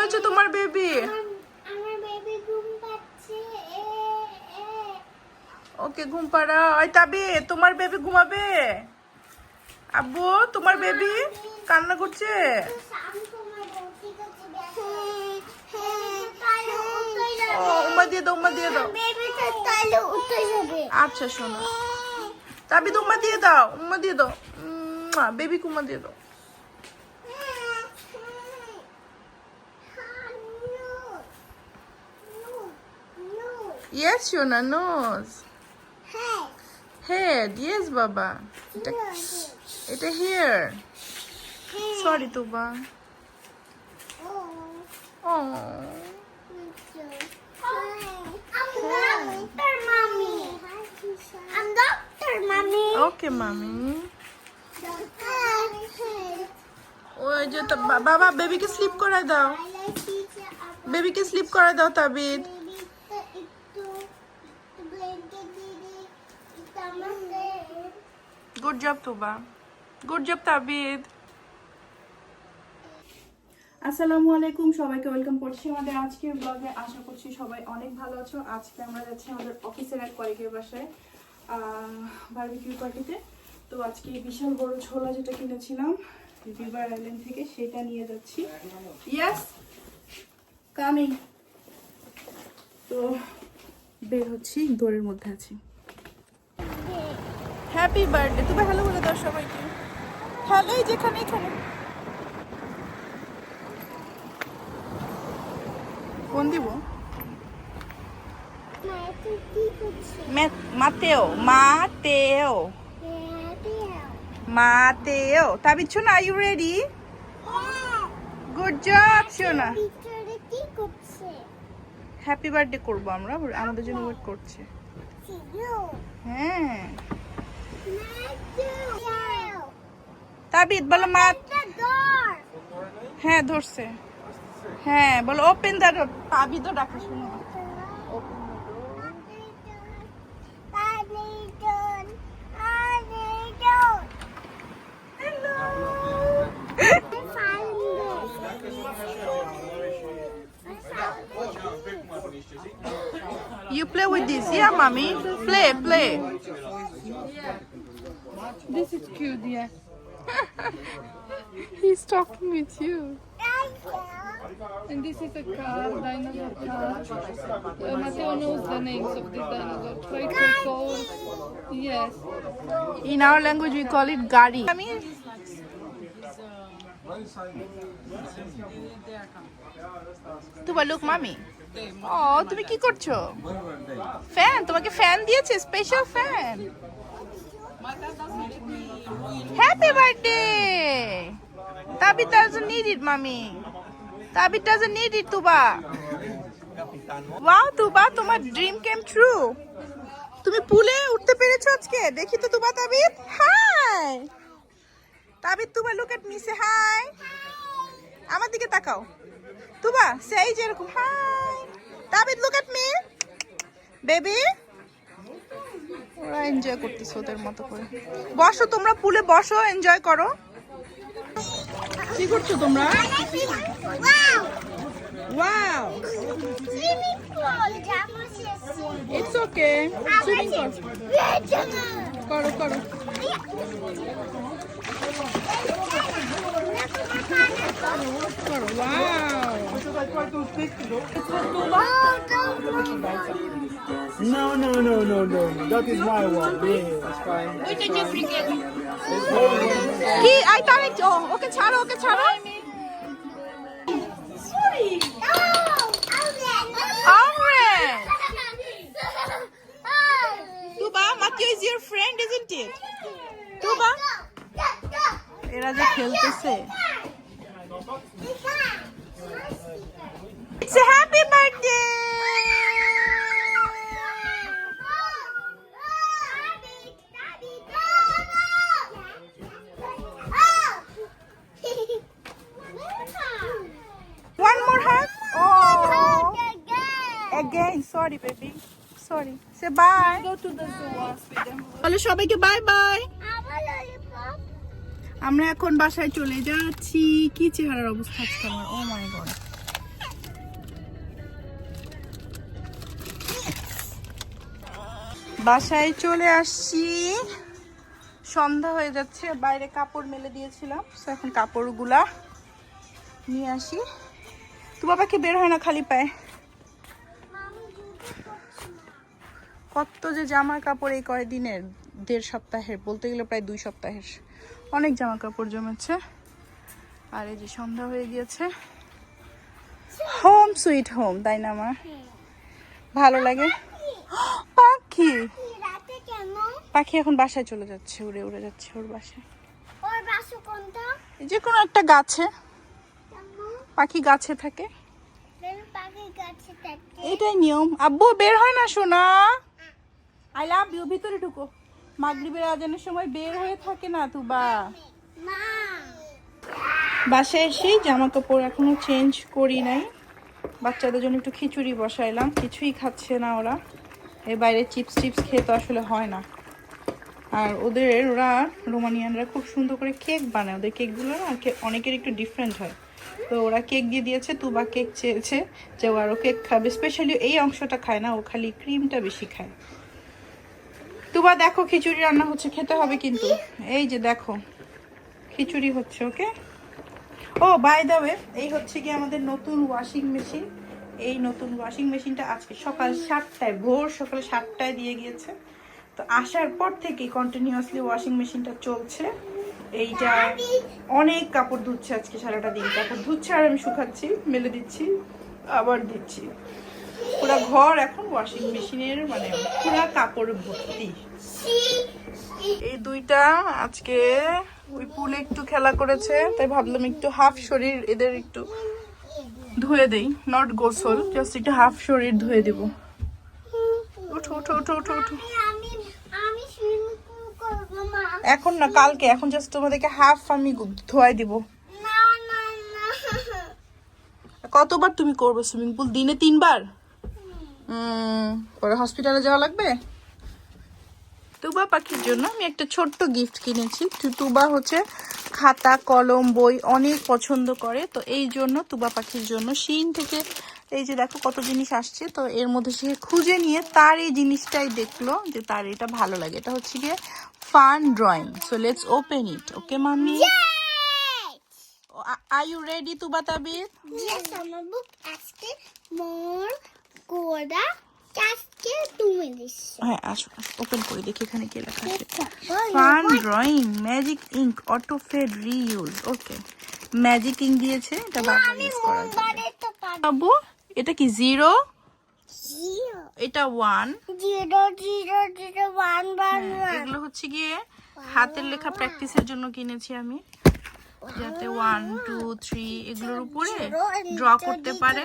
হয়েছে তোমার বেবি ওকে ঘুম পাড়া ওই তাবি তোমার বেবি ঘুমাবে? আব্বু তোমার বেবি কান্না করছে? দিয়ে দাও দিয়ে দাও। তো আচ্ছা শোনো। তাবি উম্মা দিয়ে দাও উম্মা দিয়ে দাও। বেবি কুম্মা দিয়ে দাও। ইয়েস শোনা নোজ হেড ইয়েস বাবা এটা এটা hair sorry Tuba O I'm Dr. Mommy. I'm Dr. Mommy. Okay মামি ওই যে তা- বা- বাবা বেবিকে স্লিপ করায় দাও বেবিকে স্লিপ করায় দাও তাবিদ good job Tuba good job Tabid আসসালামু আলাইকুম, সবাইকে ওয়েলকাম করছি আমাদের আজকের ব্লগে আশা করছি সবাই অনেক ভালো আছো। আজকে আমরা যাচ্ছি আমাদের অফিসের এক কলিগের বাসায় বারবিকিউ পার্টিতে তো আজকে বিশাল বড় ছোলা যেটা কিনেছিলাম রিভার আইল্যান্ড থেকে, সেটা নিয়ে যাচ্ছি। ইয়াস কামিং তো বের হচ্ছি দৌড়ের মধ্যে আছি। হ্যাপি বার্থডে তুমি হ্যালো বলে দাও সবাইকে। হ্যালো এই যেখানে এখানে কোন দিব? Mateo Mateo. মাতেও। তাবিদ শোনা are you ready good job শোনা। হ্যাপি বার্থডে করব আমরা আমাদের জন্য ওয়েট করছে। হ্যাঁ। তাবিদ বলো মা হ্যাঁ ধরছে হ্যাঁ বলো ওপেন দ্য ডোর তাবিদও ডাকে শুনো You play with this, yeah, mommy. Play, play. This is cute, yeah. He's talking with you. And this is a car, dinosaur car. Uh, Matteo knows the names of this dinosaur. Triceratops. Yes. In our language, we call it gari. Mommy. Tuba look mommy ও তুমি কি করছ fan তোমাকে fan দিয়েছে special fan happy birthday Tabid doesn't need it mommy Tabid doesn't need it Tuba wow Tuba তোমার dream came true তুমি পুলে উঠতে পেরেছ আজকে? দেখি তো Tuba Tabid hi Tabid Tuba look at me hi আমার দিকে তাকাও। তুবা সেই যে এরকম hi Tabid look at me baby enjoy করতেছে ওদের মতো করে? বসো, তোমরা পুলে বসো এনজয় করো। কি করছ তোমরা? ওয়াও ওকে সুইমিং করো করো করো করো wow No, no, no, no, no. That is my one. Yeah, that's fine. কি আই তারিক ও ওকে ছাড়ো ওকে ছাড়ো Orange. Tuba Matteo is your friend isn't it Tuba এরা যে খেলতেছে Sorry, baby. Sorry. Say bye. Go to the zoo. Bye bye আমরা এখন বাসায় চলে যাচ্ছি। কি চেহারার অবস্থা আজকে আমার? ও মাই গড বাসায় চলে আসছি। সন্ধ্যা হয়ে যাচ্ছে। বাইরে কাপড় মেলে দিয়েছিলাম। সো এখন কাপড়গুলা নিয়ে আসি। তো বাবাকে বের হয় না খালি পায়ে? কত যে জামা কাপড় এই কয়দিনের দেড় সপ্তাহের বলতে গেলে প্রায় দুই সপ্তাহের। অনেক জামা কাপড় জমেছে। আর এই যে সন্ধ্যা হয়ে গিয়েছে। হোম সুইট হোম তাই না আমার ভালো লাগে? পাখি! কেন পাখি এখন বাসায় চলে যাচ্ছে উড়ে উড়ে যাচ্ছে ওর বাসায়। যে কোনো একটা গাছে। পাখি গাছে থাকে। পাখি গাছে থাকে। এটাই নিয়ম। আব্বু বের হয় না শোনা আই লাভ ইউ ভিতরে ঢুকো। মাগরিবের আজানের সময় বের হয়ে থাকে না, তুবা। বাসায় এসেই জামা কাপড় এখনও চেঞ্জ করি নাই। বাচ্চাদের জন্য একটু খিচুড়ি বসাইলাম, কিছুই খাচ্ছে না ওরা। এই বাইরে চিপস টিপস খেয়ে তো আসলে হয় না। আর ওদের, ওরা রোমানিয়ানরা খুব সুন্দর করে কেক বানায়। ওদের কেকগুলো না অনেকের একটু ডিফারেন্ট হয়। তো ওরা কেক দিয়ে দিয়েছে, তুবা কেক চেয়েছে যে ও আরও কেক খাবে। স্পেশালি এই অংশটা খায় না, ও খালি ক্রিমটা বেশি খায়। তুবা দেখো, খিচুড়ি রান্না হচ্ছে, খেতে হবে কিন্তু। এই যে দেখো, খিচুড়ি হচ্ছে, okay? Oh by the way এই হচ্ছে কি আমাদের নতুন ওয়াশিং মেশিন এই নতুন ওয়াশিং মেশিনটা আজকে সকাল সাতটায়, ভোর সকাল সাতটায় দিয়ে গিয়েছে। তো আসার পর থেকে কন্টিনিউয়াসলি ওয়াশিং মেশিনটা চলছে। এইটা অনেক কাপড় ধুচ্ছে আজকে সারাটা দিন। কাপড় ধুচ্ছে আর আমি শুকাচ্ছি, মেলে দিচ্ছি, আবার দিচ্ছি। পুরা ঘর এখন ওয়াশিং মেশিনের মানে পুরা কাপড় ভর্তি। এই দুইটা আজকে ওই পুলে একটু খেলা করেছে তাই ভাবলাম একটু হাফ শরীর এদের একটু ধুয়ে দেই নট গোসল জাস্ট একটু হাফ শরীর ধুয়ে দেব। উঠো উঠো উঠো উঠো উঠো। এখন না কালকে এখন জাস্ট তোমাদেরকে হাফ আমি ধোয়াই দিব। কতবার তুমি করবে সুইমিং পুল দিনে তিনবার? পরে হসপিটালে যাওয়া লাগবে? তুবা পাখির জন্য আমি একটা ছোট্ট গিফট কিনেছি। তুবা হচ্ছে খাতা কলম বই অনেক পছন্দ করে। তো এই জন্য তুবা পাখির জন্য শিন থেকে এই যে দেখো কত জিনিস আসছে তো এর মধ্যে সে খুঁজে নিয়ে তার এই জিনিসটাই দেখল যে তার এটা ভালো লাগে। এটা হচ্ছে গিয়ে fun drawing. So let's open it okay মামি আর ইউ রেডি Yes, আজকে মোর কোডা আজকে তুমি দিস হ্যাঁ আসো ওপেন করে দেখি এখানে কি লেখা আছে। Fun drawing magic ink auto fade reuse okay magic ink দিয়েছে এটা বারবার ইউজ করা যাবে। বাবু এটা কি জিরো এটা one zero zero zero one one এগুলো হচ্ছে গিয়ে হাতের লেখা প্র্যাকটিসের জন্য কিনেছি আমি। যাতে ওয়ান টু থ্রি এগুলোর উপরে ড্র করতে পারে।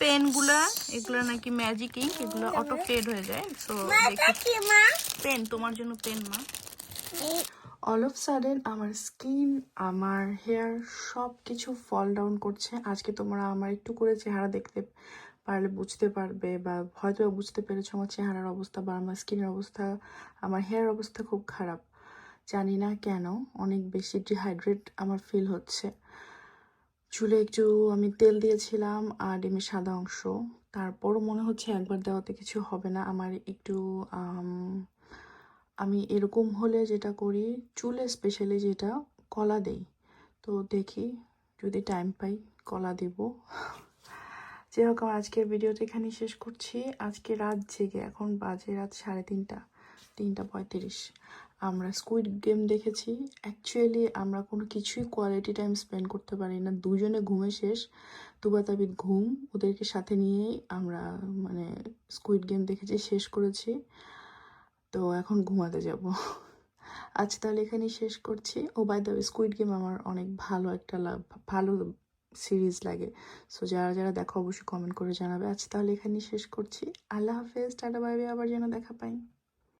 পেনগুলা এগুলো নাকি ম্যাজিক ইঙ্ক এগুলো অটো ফেড হয়ে যায় সো পেন তোমার জন্য পেন মা। অল অফ সাডেন আমার স্কিন আমার হেয়ার সব কিছু ফল ডাউন করছে। আজকে তোমরা আমার একটু করে চেহারা দেখতে পারলে বুঝতে পারবে বা হয়তো বুঝতে পেরেছ আমার চেহারার অবস্থা বা আমার স্কিনের অবস্থা। আমার হেয়ার অবস্থা খুব খারাপ। জানি না কেন অনেক বেশি ডিহাইড্রেট আমার ফিল হচ্ছে। চুলে একটু আমি তেল দিয়েছিলাম আর ডিমের সাদা অংশ। তারপরও মনে হচ্ছে একবার দেওয়াতে কিছু হবে না। আমার একটু, আমি এরকম হলে যেটা করি, চুলে স্পেশালি যেটা, কলা দেই। তো দেখি, যদি টাইম পাই, কলা দেব। যাই হোক, আমার আজকের ভিডিওটা এখানেই শেষ করছি। আজকে রাত জেগে, এখন বাজে রাত সাড়ে তিনটা তিনটা পঁয়ত্রিশ। আমরা স্কুইড গেম দেখেছি। অ্যাকচুয়ালি আমরা কোনো কিছুই কোয়ালিটি টাইম স্পেন্ড করতে পারি না। দুজনে ঘুমে শেষ। তুবা তাবিদ ঘুম। ওদেরকে সাথে নিয়েই আমরা মানে স্কুইড গেম দেখেছি, শেষ করেছি। তো এখন ঘুমাতে যাব। আজ তাহলে এখানেই শেষ করছি। ও বাই দ্য স্কুইড গেম আমার অনেক ভালো একটা লাভ, ভালো সিরিজ লাগে। সো যারা যারা দেখো, অবশ্যই কমেন্ট করে জানাবে। আজ তাহলে এখানেই শেষ করছি। আল্লাহ হাফেজ। টাটা বাই বাই আবার যেন দেখা পাই।